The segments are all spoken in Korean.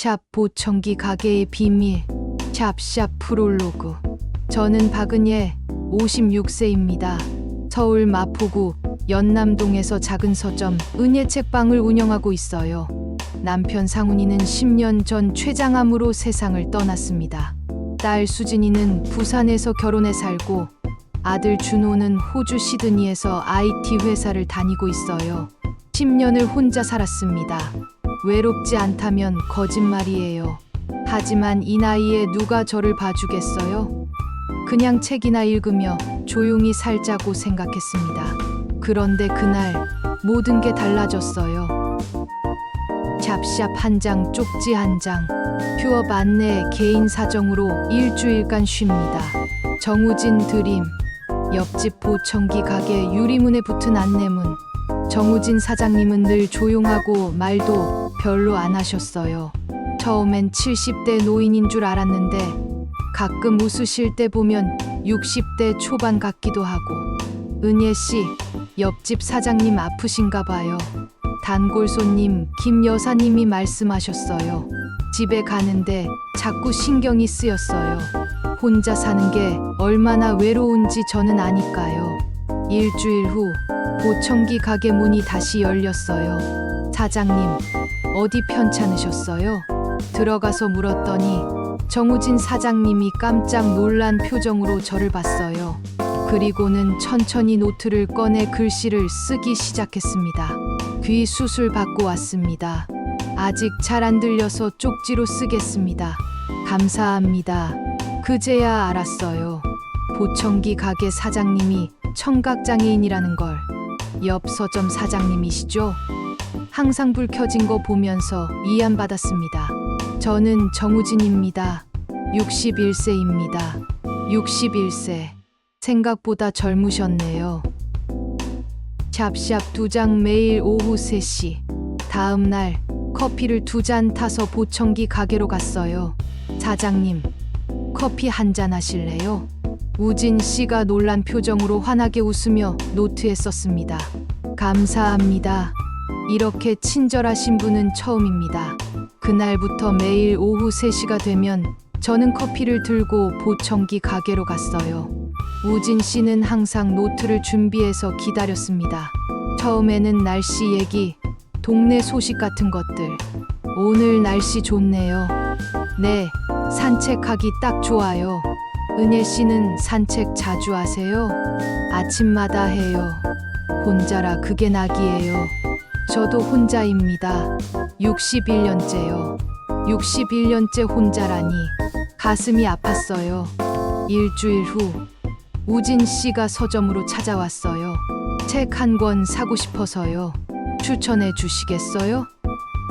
샵 보청기 가게의 비밀 샵샵 프롤로그 저는 박은예 56세입니다. 서울 마포구 연남동에서 작은 서점 은예 책방을 운영하고 있어요. 남편 상훈이는 10년 전 췌장암으로 세상을 떠났습니다. 딸 수진이는 부산에서 결혼해 살고 아들 준호는 호주 시드니에서 IT 회사를 다니고 있어요. 10년을 혼자 살았습니다. 외롭지 않다면 거짓말이에요. 하지만 이 나이에 누가 저를 봐주겠어요? 그냥 책이나 읽으며 조용히 살자고 생각했습니다. 그런데 그날 모든 게 달라졌어요. 잡샵 한 장, 쪽지 한 장, 휴업 안내 개인 사정으로 일주일간 쉽니다. 정우진 드림, 옆집 보청기 가게 유리문에 붙은 안내문. 정우진 사장님은 늘 조용하고 말도 별로 안 하셨어요. 처음엔 70대 노인인 줄 알았는데 가끔 웃으실 때 보면 60대 초반 같기도 하고. 은예 씨, 옆집 사장님 아프신가 봐요. 단골 손님 김 여사님이 말씀하셨어요. 집에 가는데 자꾸 신경이 쓰였어요. 혼자 사는 게 얼마나 외로운지 저는 아니까요. 일주일 후 보청기 가게 문이 다시 열렸어요. 사장님, 어디 편찮으셨어요? 들어가서 물었더니 정우진 사장님이 깜짝 놀란 표정으로 저를 봤어요. 그리고는 천천히 노트를 꺼내 글씨를 쓰기 시작했습니다. 귀 수술 받고 왔습니다. 아직 잘 안 들려서 쪽지로 쓰겠습니다. 감사합니다. 그제야 알았어요. 보청기 가게 사장님이 청각장애인이라는 걸. 옆 서점 사장님이시죠? 항상 불 켜진 거 보면서 이안받았습니다. 저는 정우진입니다. 61세입니다. 61세. 생각보다 젊으셨네요. 샵샵 두 장 매일 오후 3시. 다음 날 커피를 두 잔 타서 보청기 가게로 갔어요. 사장님, 커피 한 잔 하실래요? 우진 씨가 놀란 표정으로 환하게 웃으며 노트에 썼습니다. 감사합니다. 이렇게 친절하신 분은 처음입니다. 그날부터 매일 오후 3시가 되면 저는 커피를 들고 보청기 가게로 갔어요. 우진 씨는 항상 노트를 준비해서 기다렸습니다. 처음에는 날씨 얘기, 동네 소식 같은 것들. 오늘 날씨 좋네요. 네, 산책하기 딱 좋아요. 은혜 씨는 산책 자주 하세요? 아침마다 해요. 혼자라 그게 낙이에요. 저도 혼자입니다. 61년째요. 61년째 혼자라니 가슴이 아팠어요. 일주일 후 우진 씨가 서점으로 찾아왔어요. 책 한 권 사고 싶어서요. 추천해 주시겠어요?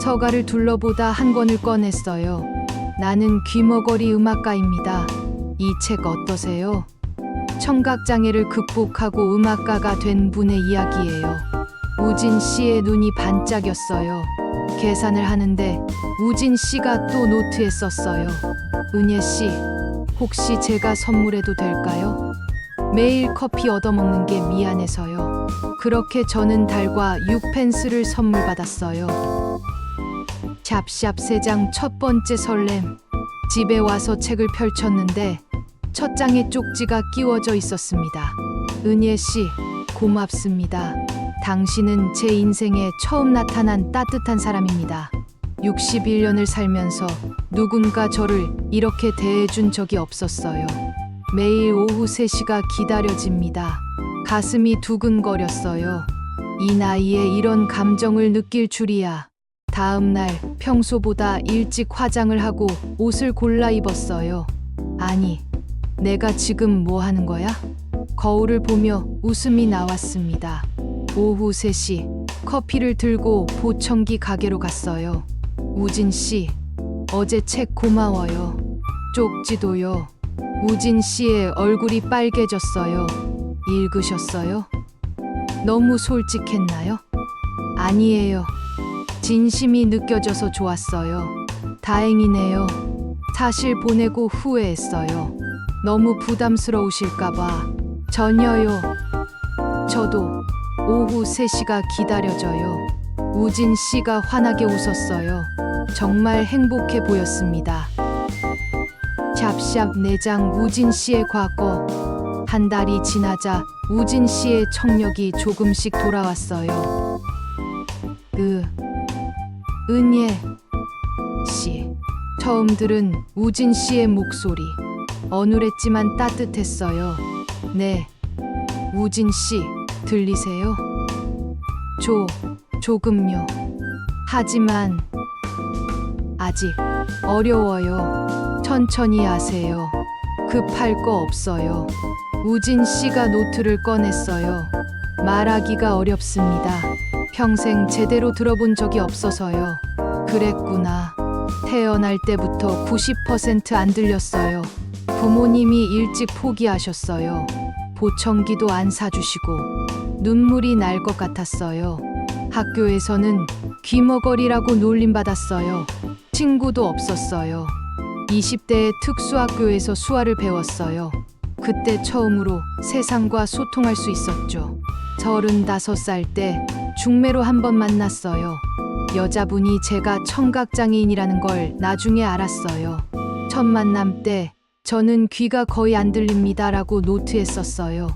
서가를 둘러보다 한 권을 꺼냈어요. 나는 귀머거리 음악가입니다. 이 책 어떠세요? 청각장애를 극복하고 음악가가 된 분의 이야기예요. 우진 씨의 눈이 반짝였어요. 계산을 하는데 우진 씨가 또 노트에 썼어요. 은예 씨, 혹시 제가 선물해도 될까요? 매일 커피 얻어먹는 게 미안해서요. 그렇게 저는 달과 6펜스를 선물 받았어요. 샵샵 세장 첫 번째 설렘. 집에 와서 책을 펼쳤는데 첫 장에 쪽지가 끼워져 있었습니다. 은예 씨, 고맙습니다. 당신은 제 인생에 처음 나타난 따뜻한 사람입니다. 61년을 살면서 누군가 저를 이렇게 대해준 적이 없었어요. 매일 오후 3시가 기다려집니다. 가슴이 두근거렸어요. 이 나이에 이런 감정을 느낄 줄이야. 다음 날 평소보다 일찍 화장을 하고 옷을 골라 입었어요. 아니, 내가 지금 뭐 하는 거야? 거울을 보며 웃음이 나왔습니다. 오후 3시 커피를 들고 보청기 가게로 갔어요. 우진 씨, 어제 책 고마워요. 쪽지도요. 우진 씨의 얼굴이 빨개졌어요. 읽으셨어요? 너무 솔직했나요? 아니에요. 진심이 느껴져서 좋았어요. 다행이네요. 사실 보내고 후회했어요. 너무 부담스러우실까봐. 전혀요. 저도 오후 3시가 기다려져요. 우진 씨가 환하게 웃었어요. 정말 행복해 보였습니다. 샵샵 내장 우진 씨의 과거. 한 달이 지나자 우진 씨의 청력이 조금씩 돌아왔어요. 으, 은예 씨. 처음 들은 우진 씨의 목소리. 어눌했지만 따뜻했어요. 네. 우진 씨, 들리세요? 조, 조금요. 하지만, 아직 어려워요. 천천히 하세요. 급할 거 없어요. 우진 씨가 노트를 꺼냈어요. 말하기가 어렵습니다. 평생 제대로 들어본 적이 없어서요. 그랬구나. 태어날 때부터 90%안 들렸어요. 부모님이 일찍 포기하셨어요. 보청기도 안 사주시고 눈물이 날 것 같았어요. 학교에서는 귀머거리라고 놀림받았어요. 친구도 없었어요. 20대에 특수학교에서 수화를 배웠어요. 그때 처음으로 세상과 소통할 수 있었죠. 35살 때 중매로 한 번 만났어요. 여자분이 제가 청각장애인이라는 걸 나중에 알았어요. 첫 만남 때 저는 귀가 거의 안 들립니다라고 노트에 썼어요.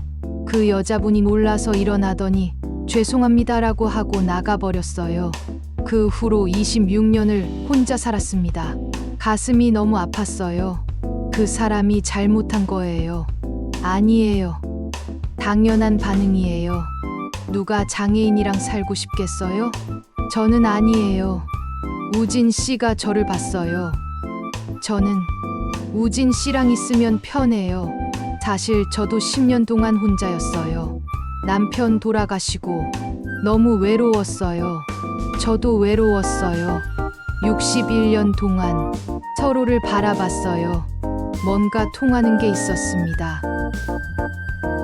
그 여자분이 놀라서 일어나더니 죄송합니다라고 하고 나가버렸어요. 그 후로 26년을 혼자 살았습니다. 가슴이 너무 아팠어요. 그 사람이 잘못한 거예요. 아니에요. 당연한 반응이에요. 누가 장애인이랑 살고 싶겠어요? 저는 아니에요. 우진 씨가 저를 봤어요. 저는 우진 씨랑 있으면 편해요. 사실 저도 10년 동안 혼자였어요. 남편 돌아가시고 너무 외로웠어요. 저도 외로웠어요. 61년 동안 서로를 바라봤어요. 뭔가 통하는 게 있었습니다.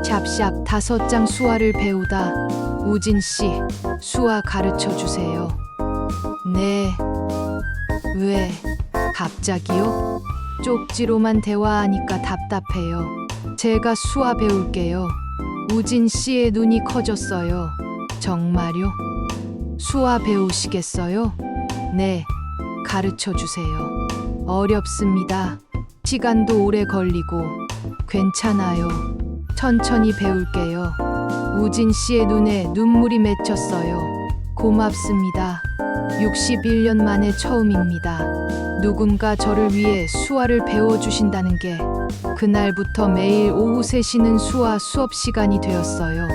샵샵 다섯 장 수화를 배우다 우진 씨 수화 가르쳐 주세요. 네. 왜? 갑자기요? 쪽지로만 대화하니까 답답해요. 제가 수화 배울게요. 우진 씨의 눈이 커졌어요. 정말요? 수화 배우시겠어요? 네. 가르쳐 주세요. 어렵습니다. 시간도 오래 걸리고 괜찮아요. 천천히 배울게요. 우진 씨의 눈에 눈물이 맺혔어요. 고맙습니다. 61년 만에 처음입니다. 누군가 저를 위해 수화를 배워주신다는 게 그날부터 매일 오후 3시는 수화 수업 시간이 되었어요.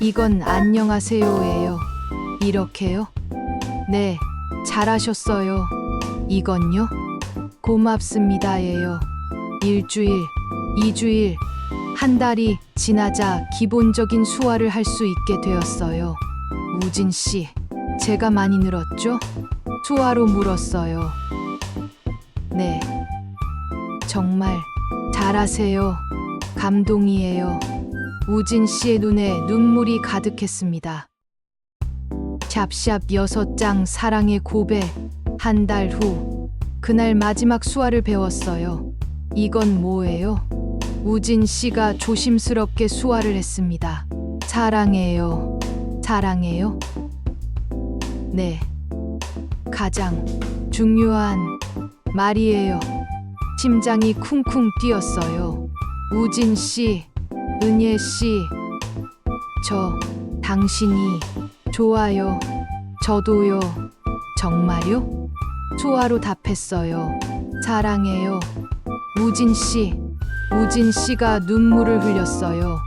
이건 안녕하세요예요. 이렇게요? 네, 잘하셨어요. 이건요? 고맙습니다예요. 일주일, 이주일, 한 달이 지나자 기본적인 수화를 할 수 있게 되었어요. 우진 씨, 제가 많이 늘었죠? 수화로 물었어요. 네. 정말 잘하세요. 감동이에요. 우진 씨의 눈에 눈물이 가득했습니다. 샵샵 여섯 장 사랑의 고백 한 달 후 그날 마지막 수화를 배웠어요. 이건 뭐예요? 우진 씨가 조심스럽게 수화를 했습니다. 사랑해요. 사랑해요. 네. 가장 중요한 말이에요. 심장이 쿵쿵 뛰었어요. 우진 씨, 은예 씨, 저 당신이 좋아요. 저도요. 정말요? 수화로 답했어요. 사랑해요. 우진 씨. 우진 씨가 눈물을 흘렸어요.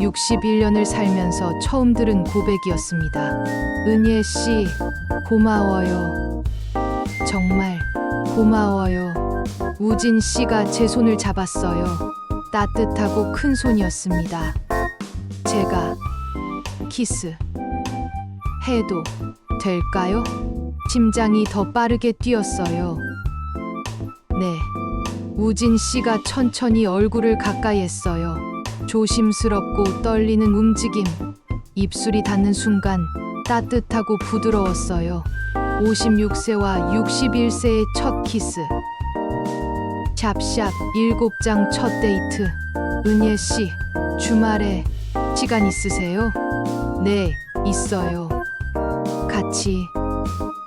61년을 살면서 처음 들은 고백이었습니다. 은예 씨, 고마워요. 정말 고마워요. 우진 씨가 제 손을 잡았어요. 따뜻하고 큰 손이었습니다. 제가 키스 해도 될까요? 심장이 더 빠르게 뛰었어요. 네. 우진 씨가 천천히 얼굴을 가까이 했어요. 조심스럽고 떨리는 움직임. 입술이 닿는 순간 따뜻하고 부드러웠어요. 56세와 61세의 첫 키스. 샵샵 일곱 장첫 데이트. 은예 씨, 주말에 시간 있으세요? 네, 있어요. 같이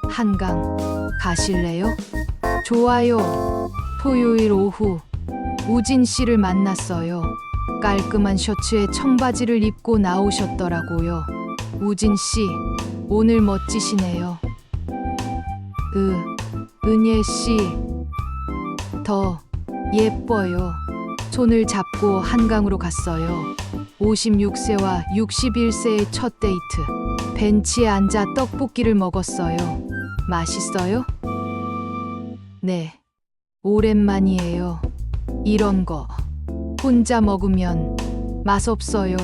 한강 가실래요? 좋아요. 토요일 오후 우진 씨를 만났어요. 깔끔한 셔츠에 청바지를 입고 나오셨더라고요. 우진 씨, 오늘 멋지시네요. 으, 은예 씨, 더 예뻐요. 손을 잡고 한강으로 갔어요. 56세와 61세의 첫 데이트. 벤치에 앉아 떡볶이를 먹었어요. 맛있어요? 네. 오랜만이에요. 이런 거. 혼자 먹으면 맛없어요.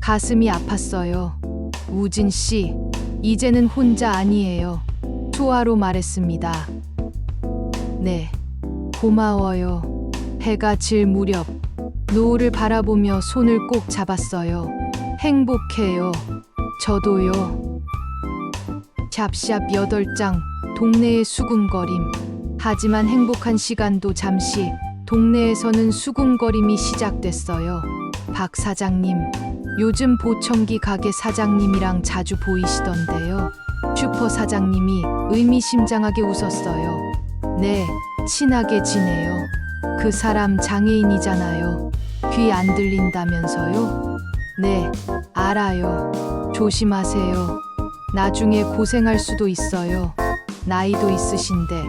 가슴이 아팠어요. 우진 씨, 이제는 혼자 아니에요. 투하로 말했습니다. 네. 고마워요. 해가 질 무렵 노을을 바라보며 손을 꼭 잡았어요. 행복해요. 저도요. 샵샵 8장 동네의 수군거림. 하지만 행복한 시간도 잠시 동네에서는 수군거림이 시작됐어요. 박 사장님, 요즘 보청기 가게 사장님이랑 자주 보이시던데요. 슈퍼 사장님이 의미심장하게 웃었어요. 네, 친하게 지내요. 그 사람 장애인이잖아요. 귀 안 들린다면서요? 네, 알아요. 조심하세요. 나중에 고생할 수도 있어요. 나이도 있으신데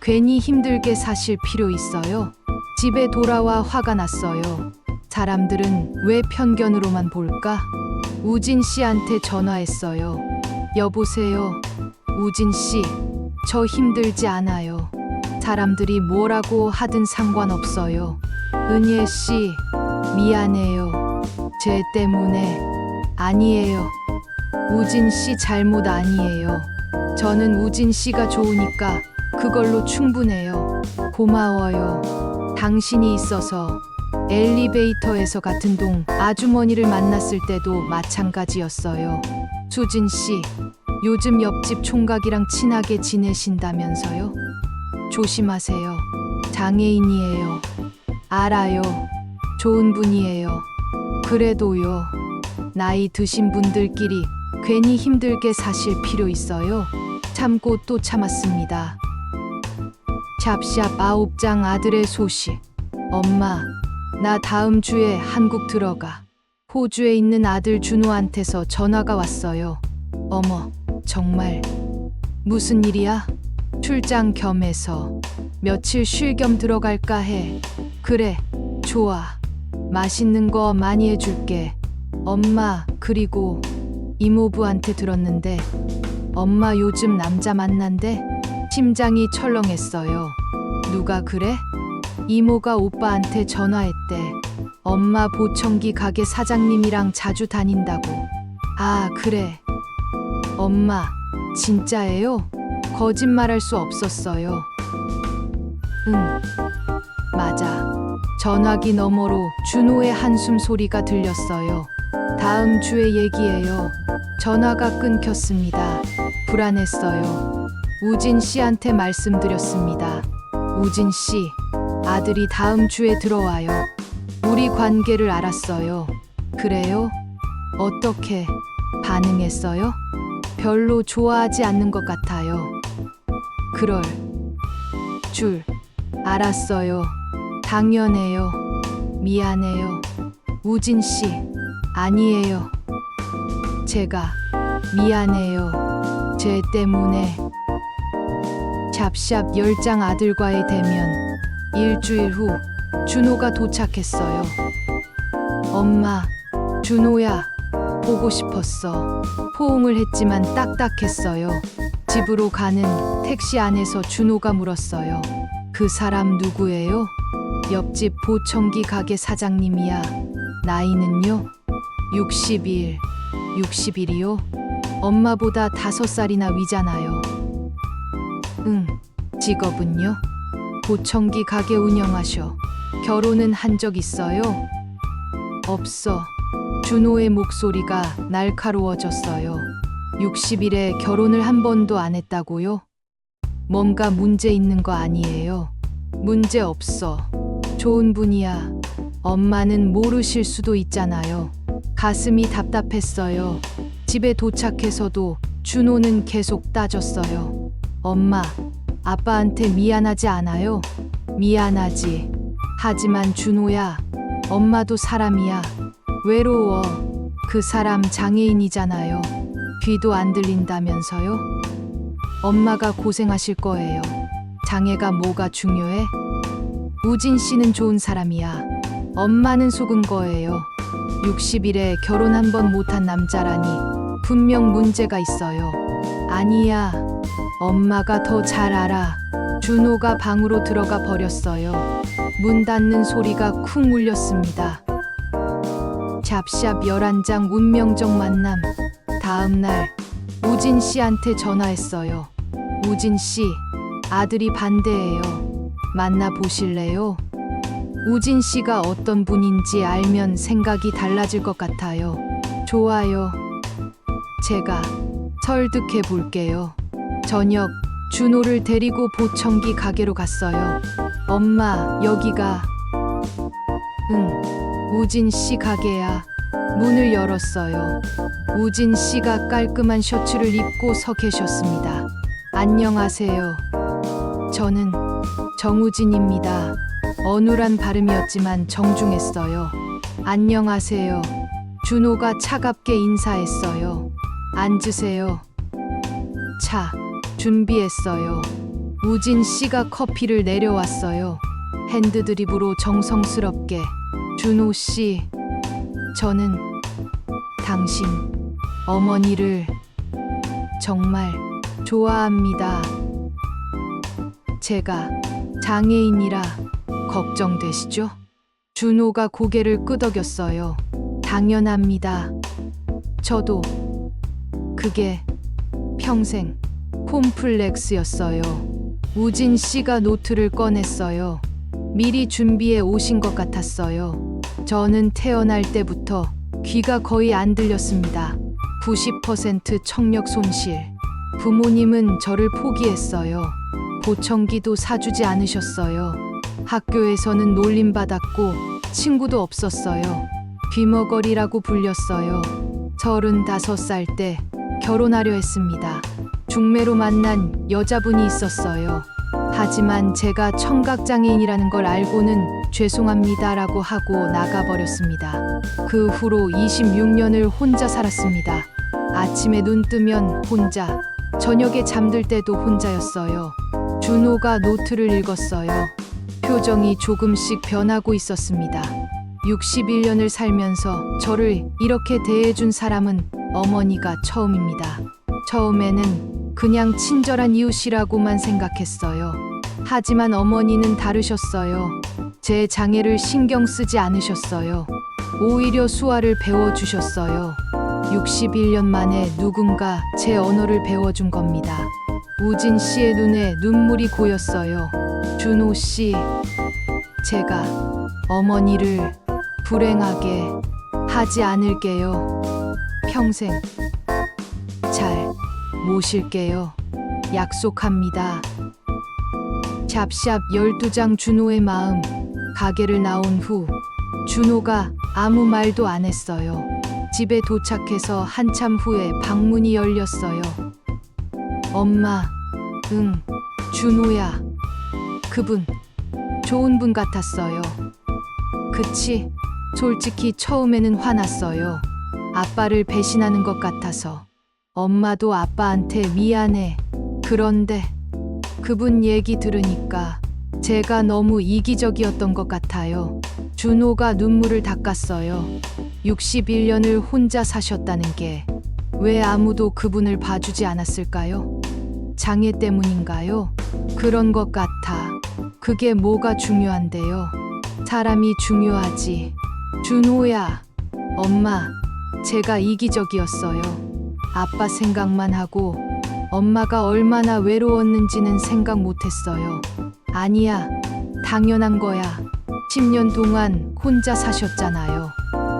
괜히 힘들게 사실 필요 있어요. 집에 돌아와 화가 났어요. 사람들은 왜 편견으로만 볼까? 우진 씨한테 전화했어요. 여보세요. 우진 씨, 저 힘들지 않아요. 사람들이 뭐라고 하든 상관없어요. 은예 씨, 미안해요. 제 때문에 아니에요. 우진 씨 잘못 아니에요. 저는 우진 씨가 좋으니까 그걸로 충분해요. 고마워요. 당신이 있어서 엘리베이터에서 같은 동 아주머니를 만났을 때도 마찬가지였어요. 수진 씨, 요즘 옆집 총각이랑 친하게 지내신다면서요? 조심하세요. 장애인이에요. 알아요. 좋은 분이에요. 그래도요. 나이 드신 분들끼리 괜히 힘들게 사실 필요 있어요. 참고 또 참았습니다. 샵샵 아홉 장 아들의 소식. 엄마, 나 다음 주에 한국 들어가. 호주에 있는 아들 준호한테서 전화가 왔어요. 어머, 정말. 무슨 일이야? 출장 겸해서 며칠 쉴 겸 들어갈까 해. 그래, 좋아. 맛있는 거 많이 해줄게. 엄마, 그리고 이모부한테 들었는데 엄마 요즘 남자 만난대? 심장이 철렁했어요. 누가 그래? 이모가 오빠한테 전화했대. 엄마 보청기 가게 사장님이랑 자주 다닌다고. 아, 그래. 엄마, 진짜예요? 거짓말할 수 없었어요. 응, 맞아. 전화기 너머로 준호의 한숨 소리가 들렸어요. 다음 주의 얘기예요. 전화가 끊겼습니다. 불안했어요. 우진 씨한테 말씀드렸습니다. 우진 씨, 아들이 다음 주에 들어와요. 우리 관계를 알았어요. 그래요? 어떻게 반응했어요? 별로 좋아하지 않는 것 같아요. 그럴 줄 알았어요. 당연해요. 미안해요. 우진 씨, 아니에요. 제가 미안해요. 제 때문에 샵샵 열장 아들과의 대면 일주일 후 준호가 도착했어요. 엄마, 준호야, 보고 싶었어. 포옹을 했지만 딱딱했어요. 집으로 가는 택시 안에서 준호가 물었어요. 그 사람 누구예요? 옆집 보청기 가게 사장님이야. 나이는요? 61. 60일이요? 엄마보다 다섯 살이나 위잖아요. 응. 직업은요? 보청기 가게 운영하셔. 결혼은 한 적 있어요? 없어. 준호의 목소리가 날카로워졌어요. 60일에 결혼을 한 번도 안 했다고요? 뭔가 문제 있는 거 아니에요? 문제 없어. 좋은 분이야. 엄마는 모르실 수도 있잖아요. 가슴이 답답했어요. 집에 도착해서도 준호는 계속 따졌어요. 엄마, 아빠한테 미안하지 않아요? 미안하지. 하지만 준호야, 엄마도 사람이야. 외로워. 그 사람 장애인이잖아요. 귀도 안 들린다면서요? 엄마가 고생하실 거예요. 장애가 뭐가 중요해? 우진 씨는 좋은 사람이야. 엄마는 속은 거예요. 60일에 결혼 한 번 못한 남자라니 분명 문제가 있어요. 아니야. 엄마가 더 잘 알아. 준호가 방으로 들어가 버렸어요. 문 닫는 소리가 쿵 울렸습니다. 잡샵 11장 운명적 만남. 다음 날 우진 씨한테 전화했어요. 우진 씨, 아들이 반대해요. 만나 보실래요? 우진 씨가 어떤 분인지 알면 생각이 달라질 것 같아요. 좋아요. 제가 설득해 볼게요. 저녁 준호를 데리고 보청기 가게로 갔어요. 엄마, 여기가 응. 우진 씨 가게야. 문을 열었어요. 우진 씨가 깔끔한 셔츠를 입고 서 계셨습니다. 안녕하세요. 저는 정우진입니다. 어눌한 발음이었지만 정중했어요. 안녕하세요. 준호가 차갑게 인사했어요. 앉으세요. 차 준비했어요. 우진 씨가 커피를 내려왔어요. 핸드 드립으로 정성스럽게 준호 씨, 저는 당신 어머니를 정말 좋아합니다. 제가 장애인이라 걱정되시죠? 준호가 고개를 끄덕였어요. 당연합니다. 저도 그게 평생 콤플렉스였어요. 우진 씨가 노트를 꺼냈어요. 미리 준비해 오신 것 같았어요. 저는 태어날 때부터 귀가 거의 안 들렸습니다. 90% 청력 손실. 부모님은 저를 포기했어요. 보청기도 사주지 않으셨어요. 학교에서는 놀림받았고 친구도 없었어요. 귀머거리라고 불렸어요. 35살 때 결혼하려 했습니다. 중매로 만난 여자분이 있었어요. 하지만 제가 청각장애인이라는 걸 알고는 죄송합니다라고 하고 나가버렸습니다. 그 후로 26년을 혼자 살았습니다. 아침에 눈 뜨면 혼자, 저녁에 잠들 때도 혼자였어요. 준호가 노트를 읽었어요. 표정이 조금씩 변하고 있었습니다. 61년을 살면서 저를 이렇게 대해준 사람은 어머니가 처음입니다. 처음에는 그냥 친절한 이웃이라고만 생각했어요. 하지만 어머니는 다르셨어요. 제 장애를 신경 쓰지 않으셨어요. 오히려 수화를 배워주셨어요. 61년 만에 누군가 제 언어를 배워준 겁니다. 우진 씨의 눈에 눈물이 고였어요. 준호 씨, 제가 어머니를 불행하게 하지 않을게요. 평생 잘 모실게요. 약속합니다. 샵샵 12장 준호의 마음. 가게를 나온 후 준호가 아무 말도 안 했어요. 집에 도착해서 한참 후에 방문이 열렸어요. 엄마, 응, 준호야. 그분, 좋은 분 같았어요. 그치, 솔직히 처음에는 화났어요. 아빠를 배신하는 것 같아서. 엄마도 아빠한테 미안해. 그런데 그분 얘기 들으니까 제가 너무 이기적이었던 것 같아요. 준호가 눈물을 닦았어요. 61년을 혼자 사셨다는 게 왜 아무도 그분을 봐주지 않았을까요? 장애 때문인가요? 그런 것 같아. 그게 뭐가 중요한데요? 사람이 중요하지. 준호야, 엄마, 제가 이기적이었어요. 아빠 생각만 하고 엄마가 얼마나 외로웠는지는 생각 못했어요. 아니야, 당연한 거야. 10년 동안 혼자 사셨잖아요.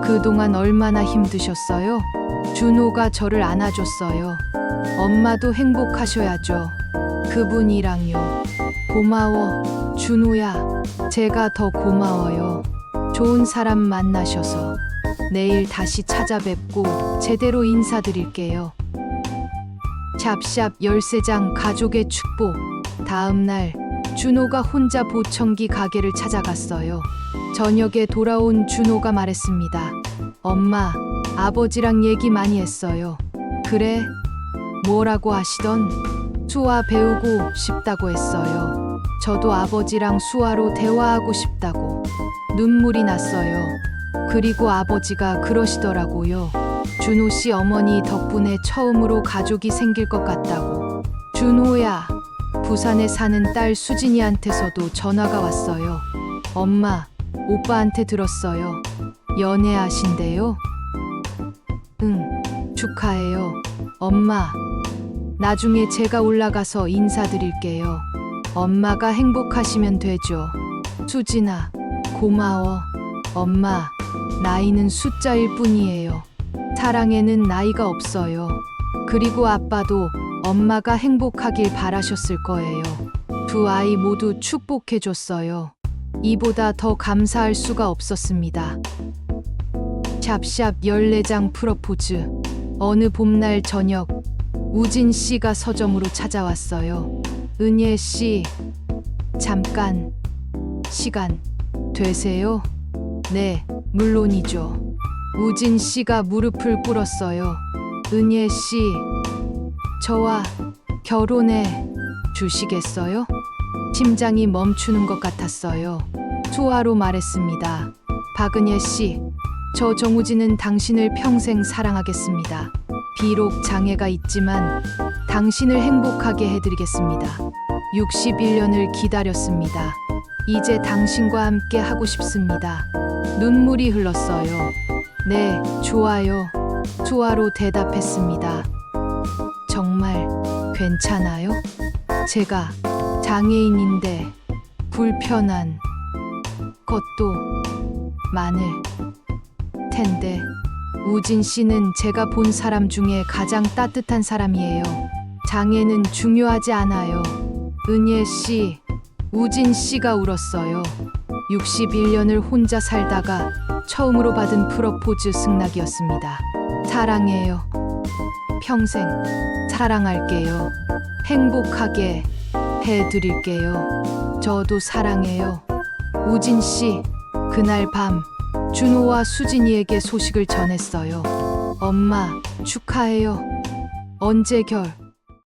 그동안 얼마나 힘드셨어요? 준호가 저를 안아줬어요. 엄마도 행복하셔야죠. 그분이랑요. 고마워, 준호야. 제가 더 고마워요. 좋은 사람 만나셔서. 내일 다시 찾아뵙고 제대로 인사드릴게요. 샵샵 13장 가족의 축복. 다음 날 준호가 혼자 보청기 가게를 찾아갔어요. 저녁에 돌아온 준호가 말했습니다. 엄마, 아버지랑 얘기 많이 했어요. 그래? 뭐라고 하시던? 수화 배우고 싶다고 했어요. 저도 아버지랑 수화로 대화하고 싶다고. 눈물이 났어요. 그리고 아버지가 그러시더라고요. 준호 씨 어머니 덕분에 처음으로 가족이 생길 것 같다고. 준호야, 부산에 사는 딸 수진이한테서도 전화가 왔어요. 엄마, 오빠한테 들었어요. 연애하신대요? 응, 축하해요. 엄마, 나중에 제가 올라가서 인사드릴게요. 엄마가 행복하시면 되죠. 수진아, 고마워. 엄마, 나이는 숫자일 뿐이에요. 사랑에는 나이가 없어요. 그리고 아빠도 엄마가 행복하길 바라셨을 거예요. 두 아이 모두 축복해줬어요. 이보다 더 감사할 수가 없었습니다. 샵샵 14장 프러포즈. 어느 봄날 저녁, 우진 씨가 서점으로 찾아왔어요. 은예 씨, 잠깐, 시간, 되세요? 네, 물론이죠. 우진 씨가 무릎을 꿇었어요. 은예 씨, 저와 결혼해 주시겠어요? 심장이 멈추는 것 같았어요. 투하로 말했습니다. 박은예 씨, 저 정우진은 당신을 평생 사랑하겠습니다. 비록 장애가 있지만 당신을 행복하게 해드리겠습니다. 61년을 기다렸습니다. 이제 당신과 함께 하고 싶습니다. 눈물이 흘렀어요. 네, 좋아요. 투하로 대답했습니다. 정말 괜찮아요? 제가 장애인인데 불편한 것도 많을 텐데 우진 씨는 제가 본 사람 중에 가장 따뜻한 사람이에요. 장애는 중요하지 않아요. 은예 씨, 우진 씨가 울었어요. 61년을 혼자 살다가 처음으로 받은 프로포즈 승낙이었습니다. 사랑해요. 평생 사랑할게요. 행복하게 해드릴게요. 저도 사랑해요. 우진 씨, 그날 밤 준호와 수진이에게 소식을 전했어요. 엄마, 축하해요. 언제 결